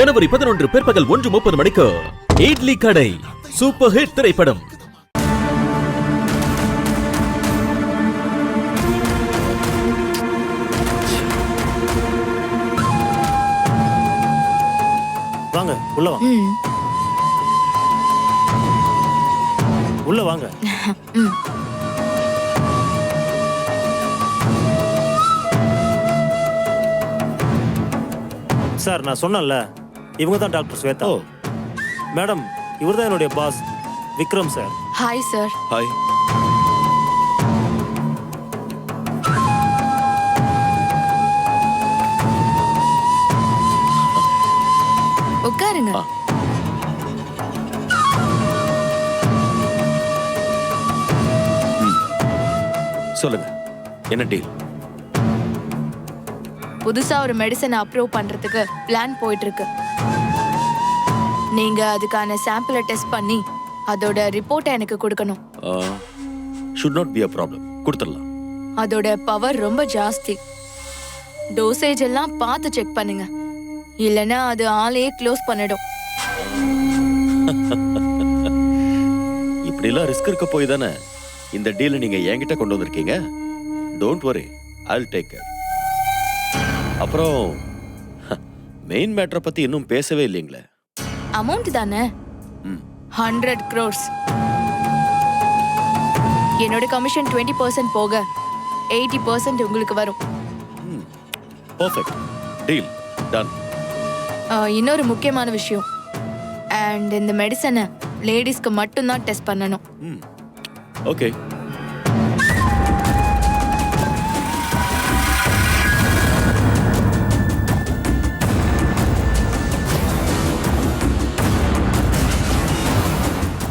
ஜனவரி பதினொன்று பிற்பகல் ஒன்று முப்பது மணிக்கு இட்லி கடை சூப்பர் ஹிட் திரைப்படம். வாங்க உள்ள வாங்க ம். உள்ள வாங்க. ம். சார் நான் சொன்னேன்ல இவங்க தான் டாக்டர் ஸ்வேதா. ஓ. மேடம் இவர் தான் என்னுடைய boss Vikram sir. Hi sir hi உட்காருங்க. ஆ. சொல்லுங்க. என்ன டீல்? புதுசா ஒரு மெடிசன் அப்ரூவ் பண்றதுக்கு பிளான் போயிட்டு இருக்கு நீங்க அதுக்கான சாம்பிளை டெஸ்ட் பண்ணி அதோட ரிப்போர்ட்டை எனக்கு கொடுக்கணும். Should not be a problem கொடுத்துடலாம். அதோட பவர் ரொம்ப ஜாஸ்தி. டோசேஜ் எல்லாம் பார்த்து செக் பண்ணுங்க. இல்லனா அது ஆளையே க்ளோஸ் பண்ணிடும். இப்படிலாம் ரிஸ்க் இருக்க போய் தானே? இந்த டீலை நீங்க என்கிட்ட கொண்டு வந்திருக்கீங்க. Don't worry I'll take care அப்புறம் மெயின் மேட்டரை பத்தி இன்னும் பேசவே இல்லைங்களே. அமௌண்ட் தானே? ஹண்ட்ரட் க்ரோர்ஸ் என்னோட கமிஷன் டுவெண்ட்டி பர்சன்ட் போக எயிட்டி பர்சன்ட் உங்களுக்கு வரும். பர்ஃபெக்ட் டீல் டன் இன்னொரு முக்கியமான விஷயம். அண்ட் இந்த மெடிசனை லேடிஸ்க்கு மட்டும்தான் டெஸ்ட் பண்ணணும். ம். ஓகே